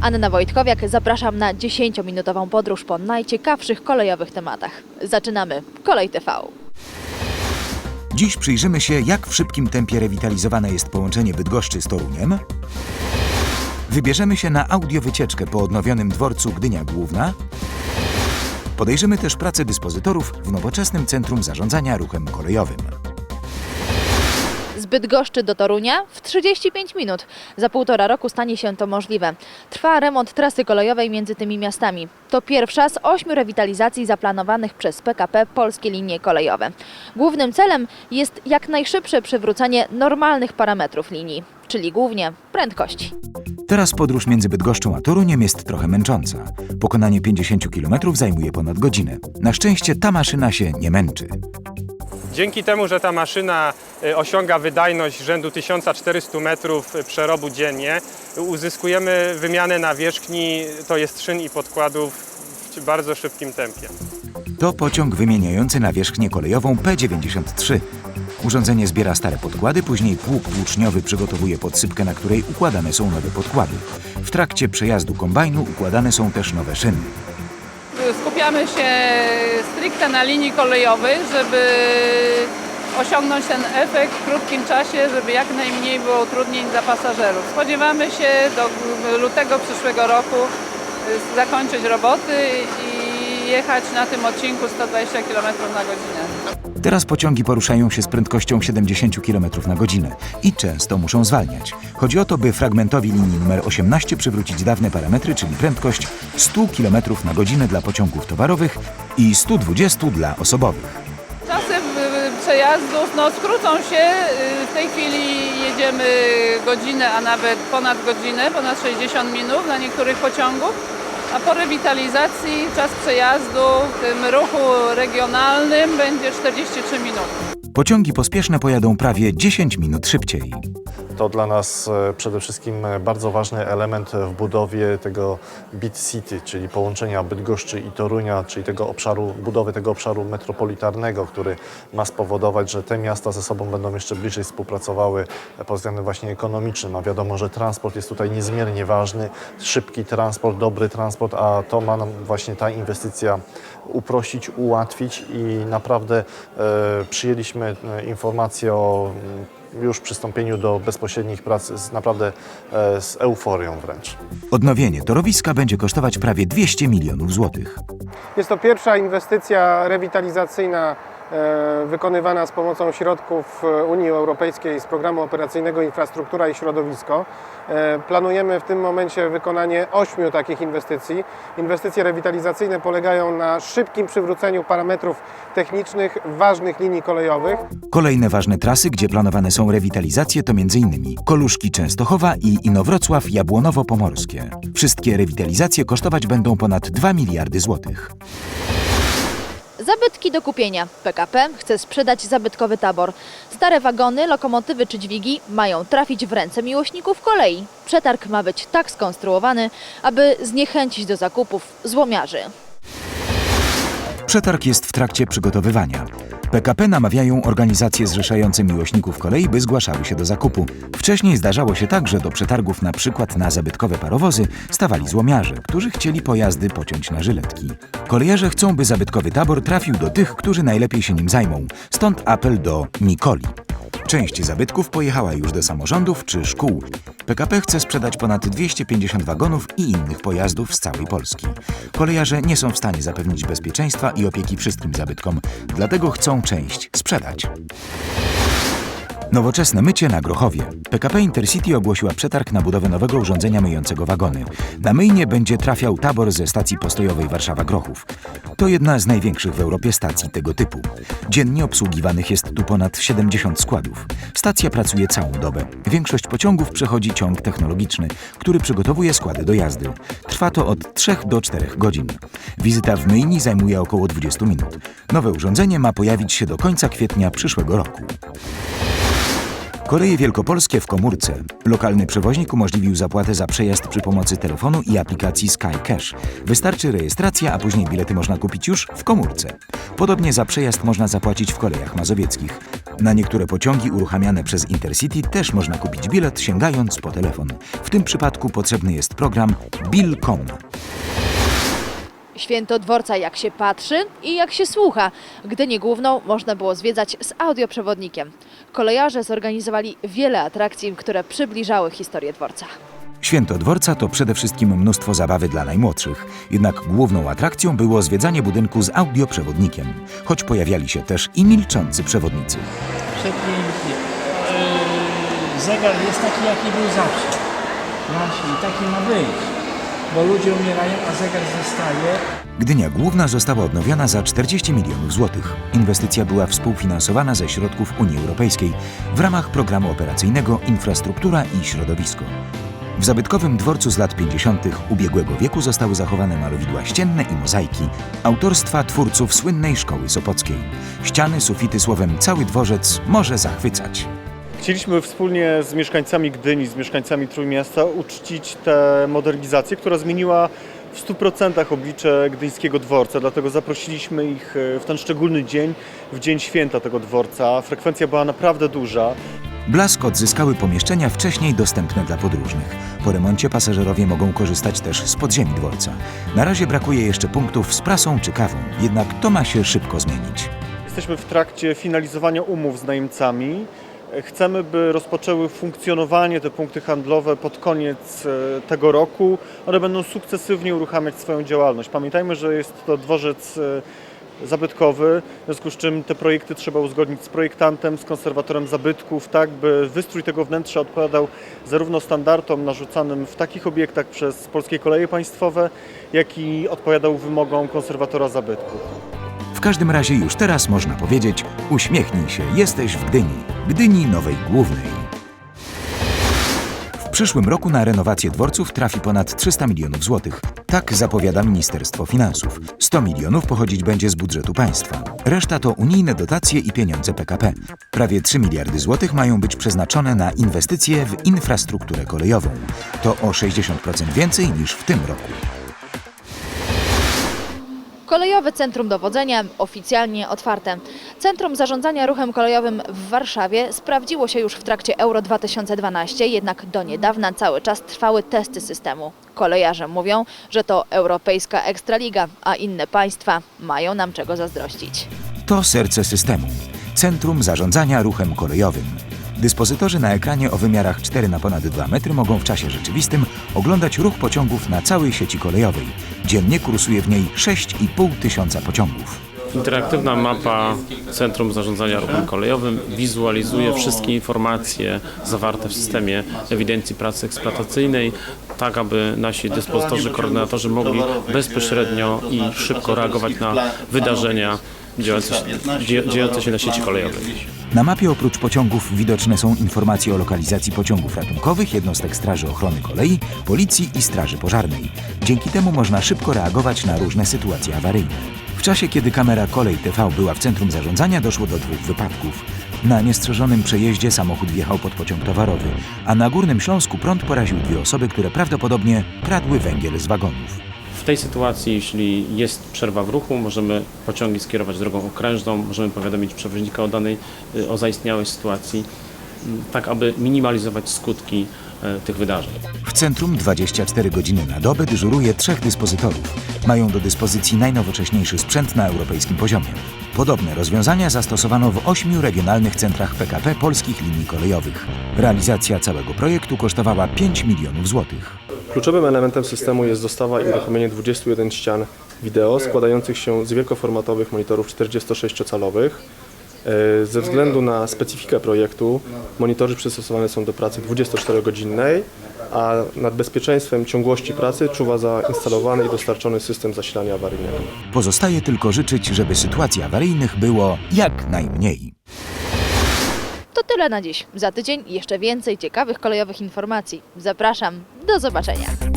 Anna Wojtkowiak, zapraszam na 10-minutową podróż po najciekawszych kolejowych tematach. Zaczynamy. Kolej TV. Dziś przyjrzymy się, jak w szybkim tempie rewitalizowane jest połączenie Bydgoszczy z Toruniem. Wybierzemy się na audiowycieczkę po odnowionym dworcu Gdynia Główna. Podejrzymy też pracę dyspozytorów w nowoczesnym Centrum Zarządzania Ruchem Kolejowym. Bydgoszczy do Torunia w 35 minut. Za półtora roku stanie się to możliwe. Trwa remont trasy kolejowej między tymi miastami. To pierwsza z ośmiu rewitalizacji zaplanowanych przez PKP Polskie Linie Kolejowe. Głównym celem jest jak najszybsze przywrócenie normalnych parametrów linii, czyli głównie prędkości. Teraz podróż między Bydgoszczą a Toruniem jest trochę męcząca. Pokonanie 50 km zajmuje ponad godzinę. Na szczęście ta maszyna się nie męczy. Dzięki temu, że ta maszyna y, osiąga wydajność rzędu 1400 metrów przerobu dziennie, uzyskujemy wymianę nawierzchni, to jest szyn i podkładów w bardzo szybkim tempie. To pociąg wymieniający nawierzchnię kolejową P93. Urządzenie zbiera stare podkłady, później pług włóczniowy przygotowuje podsypkę, na której układane są nowe podkłady. W trakcie przejazdu kombajnu układane są też nowe szyny. Skupiamy się stricte na linii kolejowej, żeby osiągnąć ten efekt w krótkim czasie, żeby jak najmniej było utrudnień dla pasażerów. Spodziewamy się do lutego przyszłego roku y, zakończyć roboty i jechać na tym odcinku 120 km na godzinę. Teraz pociągi poruszają się z prędkością 70 km na godzinę i często muszą zwalniać. Chodzi o to, by fragmentowi linii numer 18 przywrócić dawne parametry, czyli prędkość 100 km na godzinę dla pociągów towarowych i 120 dla osobowych. Czasy y, przejazdów no, skrócą się. Y, W tej chwili jedziemy godzinę, a nawet ponad godzinę, ponad 60 minut dla niektórych pociągów. A po rewitalizacji czas przejazdu w tym ruchu regionalnym będzie 43 minuty. Pociągi pospieszne pojadą prawie 10 minut szybciej. To dla nas e, przede wszystkim e, bardzo ważny element w budowie tego Bit City, czyli połączenia Bydgoszczy i Torunia, czyli tego obszaru, budowy tego obszaru metropolitarnego, który ma spowodować, że te miasta ze sobą będą jeszcze bliżej współpracowały pod względem właśnie ekonomicznym. A wiadomo, że transport jest tutaj niezmiernie ważny, szybki transport, dobry transport, a to ma nam właśnie ta inwestycja uprościć, ułatwić i naprawdę e, przyjęliśmy e, informację o mm, już przystąpieniu do bezpośrednich prac z naprawdę e, z euforią wręcz. Odnowienie torowiska będzie kosztować prawie 200 milionów złotych. Jest to pierwsza inwestycja rewitalizacyjna wykonywana z pomocą środków e, Unii Europejskiej z programu operacyjnego Infrastruktura i Środowisko. E, Planujemy w tym momencie wykonanie ośmiu takich inwestycji. Inwestycje rewitalizacyjne polegają na szybkim przywróceniu parametrów technicznych ważnych linii kolejowych. Kolejne ważne trasy, gdzie planowane są rewitalizacje, to m.in. Koluszki Częstochowa i Inowrocław Jabłonowo-Pomorskie. Wszystkie rewitalizacje kosztować będą ponad 2 miliardy złotych. Zabytki do kupienia. PKP chce sprzedać zabytkowy tabor. Stare wagony, lokomotywy czy dźwigi mają trafić w ręce miłośników kolei. Przetarg ma być tak skonstruowany, aby zniechęcić do zakupów złomiarzy. Przetarg jest w trakcie przygotowywania. PKP namawiają organizacje zrzeszające miłośników kolei, by zgłaszały się do zakupu. Wcześniej zdarzało się tak, że do przetargów na przykład na zabytkowe parowozy stawali złomiarze, którzy chcieli pojazdy pociąć na żyletki. Kolejarze chcą, by zabytkowy tabor trafił do tych, którzy najlepiej się nim zajmą. Stąd apel do Nikoli. Część zabytków pojechała już do samorządów czy szkół. PKP chce sprzedać ponad 250 wagonów i innych pojazdów z całej Polski. Kolejarze nie są w stanie zapewnić bezpieczeństwa i opieki wszystkim zabytkom, dlatego chcą część sprzedać. Nowoczesne mycie na Grochowie. PKP Intercity ogłosiła przetarg na budowę nowego urządzenia myjącego wagony. Na myjnie będzie trafiał tabor ze stacji postojowej Warszawa-Grochów. To jedna z największych w Europie stacji tego typu. Dziennie obsługiwanych jest tu ponad 70 składów. Stacja pracuje całą dobę. Większość pociągów przechodzi ciąg technologiczny, który przygotowuje składy do jazdy. Trwa to od 3 do 4 godzin. Wizyta w myjni zajmuje około 20 minut. Nowe urządzenie ma pojawić się do końca kwietnia przyszłego roku. Koleje Wielkopolskie w komórce. Lokalny przewoźnik umożliwił zapłatę za przejazd przy pomocy telefonu i aplikacji Sky Cash. Wystarczy rejestracja, a później bilety można kupić już w komórce. Podobnie za przejazd można zapłacić w kolejach mazowieckich. Na niektóre pociągi uruchamiane przez Intercity też można kupić bilet sięgając po telefon. W tym przypadku potrzebny jest program Bill.com. Święto dworca jak się patrzy i jak się słucha. Gdynię Główną można było zwiedzać z audioprzewodnikiem. Kolejarze zorganizowali wiele atrakcji, które przybliżały historię dworca. Święto dworca to przede wszystkim mnóstwo zabawy dla najmłodszych. Jednak główną atrakcją było zwiedzanie budynku z audioprzewodnikiem, choć pojawiali się też i milczący przewodnicy. Przepięknie. Yy, zegar jest taki, jaki był zawsze. Właśnie, taki ma być. Bo ludzie umierają, a zegar zostaje. Gdynia Główna została odnowiona za 40 milionów złotych. Inwestycja była współfinansowana ze środków Unii Europejskiej w ramach programu operacyjnego Infrastruktura i Środowisko. W zabytkowym dworcu z lat 50. ubiegłego wieku zostały zachowane malowidła ścienne i mozaiki autorstwa twórców słynnej szkoły sopockiej. Ściany, sufity, słowem cały dworzec może zachwycać. Chcieliśmy wspólnie z mieszkańcami Gdyni, z mieszkańcami Trójmiasta uczcić tę modernizację, która zmieniła w 100% oblicze gdyńskiego dworca, dlatego zaprosiliśmy ich e, w ten szczególny dzień, w dzień święta tego dworca. Frekwencja była naprawdę duża. Blask odzyskały pomieszczenia wcześniej dostępne dla podróżnych. Po remoncie pasażerowie mogą korzystać też z podziemi dworca. Na razie brakuje jeszcze punktów z prasą czy kawą, jednak to ma się szybko zmienić. Jesteśmy w trakcie finalizowania umów z najemcami. Chcemy, by rozpoczęły funkcjonowanie te punkty handlowe pod koniec e, tego roku. One będą sukcesywnie uruchamiać swoją działalność. Pamiętajmy, że jest to dworzec e, zabytkowy, w związku z czym te projekty trzeba uzgodnić z projektantem, z konserwatorem zabytków, tak by wystrój tego wnętrza odpowiadał zarówno standardom narzucanym w takich obiektach przez Polskie Koleje Państwowe, jak i odpowiadał wymogom konserwatora zabytków. W każdym razie już teraz można powiedzieć: uśmiechnij się, jesteś w Gdyni, Gdyni Nowej Głównej. W przyszłym roku na renowację dworców trafi ponad 300 milionów złotych. Tak zapowiada Ministerstwo Finansów. 100 milionów pochodzić będzie z budżetu państwa. Reszta to unijne dotacje i pieniądze PKP. Prawie 3 miliardy złotych mają być przeznaczone na inwestycje w infrastrukturę kolejową. To o 60% więcej niż w tym roku. Kolejowe Centrum Dowodzenia oficjalnie otwarte. Centrum Zarządzania Ruchem Kolejowym w Warszawie sprawdziło się już w trakcie Euro 2012, jednak do niedawna cały czas trwały testy systemu. Kolejarze mówią, że to europejska ekstraliga, a inne państwa mają nam czego zazdrościć. To serce systemu. Centrum Zarządzania Ruchem Kolejowym. Dyspozytorzy na ekranie o wymiarach 4 na ponad 2 metry mogą w czasie rzeczywistym oglądać ruch pociągów na całej sieci kolejowej. Dziennie kursuje w niej 6,5 tysiąca pociągów. Interaktywna mapa Centrum Zarządzania Ruchem Kolejowym wizualizuje wszystkie informacje zawarte w systemie ewidencji pracy eksploatacyjnej, tak aby nasi dyspozytorzy, koordynatorzy mogli bezpośrednio i szybko reagować na wydarzenia dziejące się, dzie- dziejące się na sieci kolejowej. Na mapie oprócz pociągów widoczne są informacje o lokalizacji pociągów ratunkowych, jednostek Straży Ochrony Kolei, Policji i Straży Pożarnej. Dzięki temu można szybko reagować na różne sytuacje awaryjne. W czasie, kiedy kamera Kolej TV była w centrum zarządzania, doszło do dwóch wypadków. Na niestrzeżonym przejeździe samochód wjechał pod pociąg towarowy, a na Górnym Śląsku prąd poraził dwie osoby, które prawdopodobnie kradły węgiel z wagonów. W tej sytuacji, jeśli jest przerwa w ruchu, możemy pociągi skierować drogą okrężną, możemy powiadomić przewoźnika o danej, y, o zaistniałej sytuacji, m, tak aby minimalizować skutki y, tych wydarzeń. W centrum 24 godziny na dobę dyżuruje trzech dyspozytorów. Mają do dyspozycji najnowocześniejszy sprzęt na europejskim poziomie. Podobne rozwiązania zastosowano w ośmiu regionalnych centrach PKP polskich linii kolejowych. Realizacja całego projektu kosztowała 5 milionów złotych. Kluczowym elementem systemu jest dostawa i uruchomienie 21 ścian wideo składających się z wielkoformatowych monitorów 46-calowych. E, Ze względu na specyfikę projektu monitory przystosowane są do pracy 24-godzinnej, a nad bezpieczeństwem ciągłości pracy czuwa zainstalowany i dostarczony system zasilania awaryjnego. Pozostaje tylko życzyć, żeby sytuacji awaryjnych było jak najmniej. To tyle na dziś. Za tydzień jeszcze więcej ciekawych kolejowych informacji. Zapraszam. Do zobaczenia.